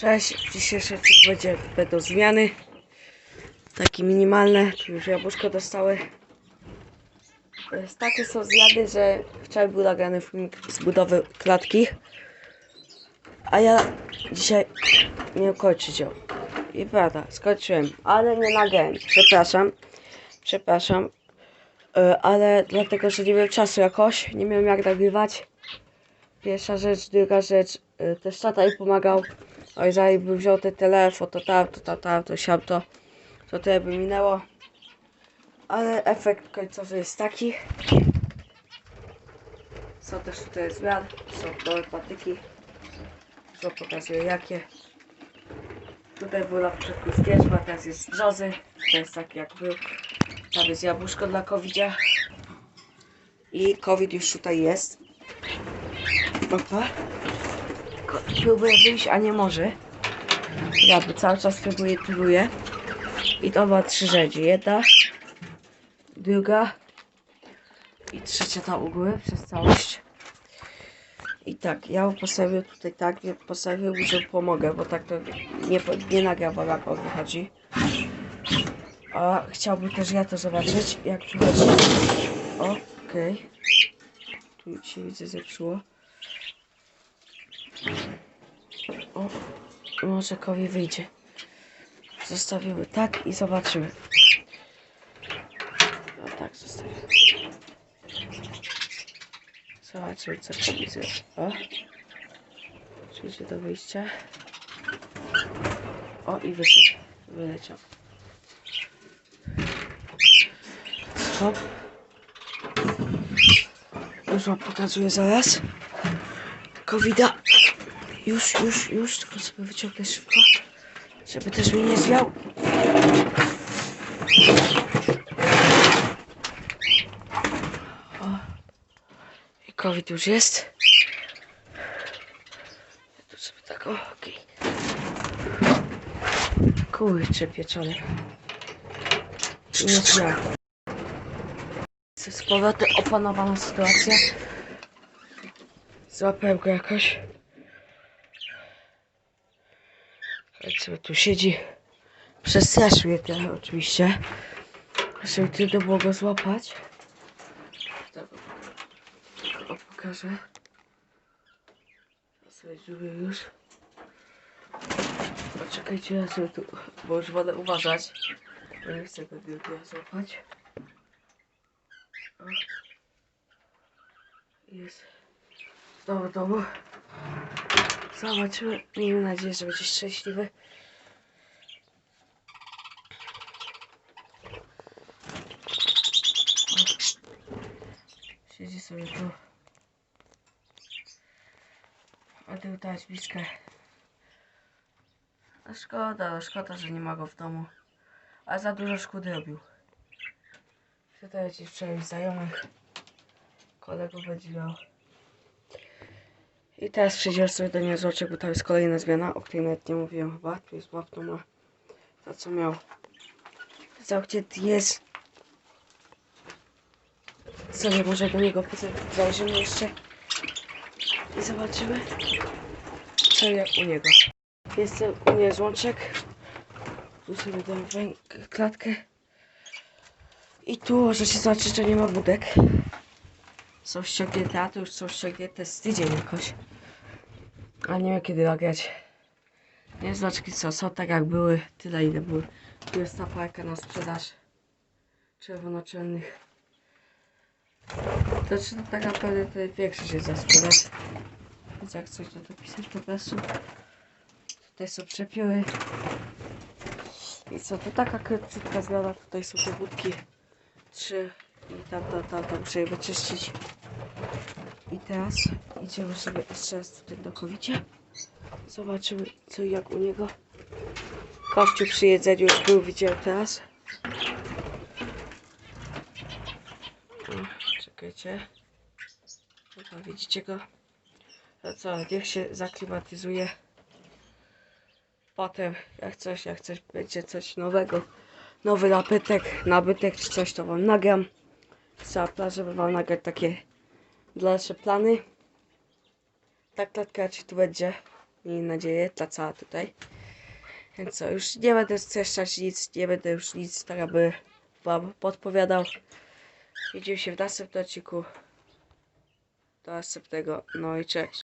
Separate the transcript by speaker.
Speaker 1: Cześć, w dzisiejszym będą zmiany. Takie minimalne, tu już jabłuszko dostały. E, Takie są zmiany, że wczoraj był nagrany filmik z budowy klatki. A ja dzisiaj nie kończyć ją. I prawda, skończyłem, ale nie nagrałem. Przepraszam, przepraszam. E, Ale dlatego, że nie miałem czasu jakoś, nie miałem jak nagrywać. Pierwsza rzecz, druga rzecz, y, też tata mi pomagał. A jeżeli bym wziął ten telefon, to tam, to tam, tam, to to, to tyle by minęło. Ale efekt końcowy jest taki. Są też tutaj zmian, są nowe patyki. Co pokazuję jakie. Tutaj był na początku wierzba, teraz jest brzozy. To jest taki jak był. Tam jest jabłuszko dla covidia. I covid już tutaj jest. Opa. Tylko próbuję wyjść, a nie może. Jakby cały czas próbuję, próbuję. I to ma trzy rzeczy. Jedna, druga i trzecia tam u góry przez całość. I tak, ja postawię tutaj tak, nie postawię, że pomogę, bo tak to nie, nie on wychodzi. A chciałbym też ja to zobaczyć, jak przychodzi. Okej. Tu się widzę zepsuło. O, może kowi wyjdzie. Zostawimy tak i zobaczymy. No tak, zostawimy. Zobaczymy, co kowi zrobi. O, przyjdzie do wyjścia. O, i wyszedł. Wyleciał. Hop. Już wam pokazuję zaraz. Covida. Już, już, już, tylko sobie wyciągnę szybko, żeby też mnie nie zwiał. O. I COVID już jest. Ja tu sobie tak, o, okej. Kurczę pieczone. Nie zwiał. Z powrotem opanowana sytuacja. Złapałem go jakoś. Jak sobie tu siedzi. Przestraszył mnie trochę oczywiście. Żeby trudno było go złapać. Tak, pokażę. Ja sobie zrobię już. Poczekajcie, ja sobie tu, bo już będę uważać. Bo nie chcę go drugiego złapać. O. Jest. Znowu domu. Zobaczymy. Miejmy nadzieję, że będzie szczęśliwy. O. Siedzi sobie tu. A ty dać bliskę. A szkoda, szkoda, że nie ma go w domu. A za dużo szkody robił. Tutaj ci wczoraj znajomych. Kolegów będzie miał. I teraz przejdziemy sobie do niezłoczek, bo tam jest kolejna zmiana, o której nawet nie mówiłem chyba. Tu jest mapno ma to co miał. Zamknięty jest. Sobie może do niego zajrzymy jeszcze. I zobaczymy. Co jak u niego. Jestem u niezłączek. Tu sobie dam klatkę. I tu możecie zobaczyć, że nie ma budek. Są ściągnięte, a to już są ściągnięte z tydzień jakoś. A nie wiem kiedy nagrać. Nie znaczki co, są tak jak były, tyle ile były. Tu jest ta na sprzedaż czerwonoczynnych. To czy to tak naprawdę to większość jest za sprzedaż. Więc jak coś to dopisać po prostu. Tutaj są przepiły. I co, to taka krótka zmiana. Tutaj są te budki. Trzy. I tam, tam, tam, tam muszę je wyczyścić. I teraz idziemy sobie jeszcze raz tutaj do kowicia. Zobaczymy co i jak u niego. Kościół przy jedzeniu już był, widziałem teraz. O, czekajcie. Chyba widzicie go. No co, niech się zaklimatyzuje. Potem, jak coś, jak coś będzie coś nowego, nowy nabytek, nabytek czy coś, to wam nagram. Plaża, żeby wam nagrać takie dalsze plany. Ta klatka czy tu będzie Miejmy nadzieję, ta cała tutaj. Więc co, już nie będę streszczać nic, nie będę już nic tak aby wam podpowiadał. Widzimy się w następnym odcinku. Do następnego, no i cześć.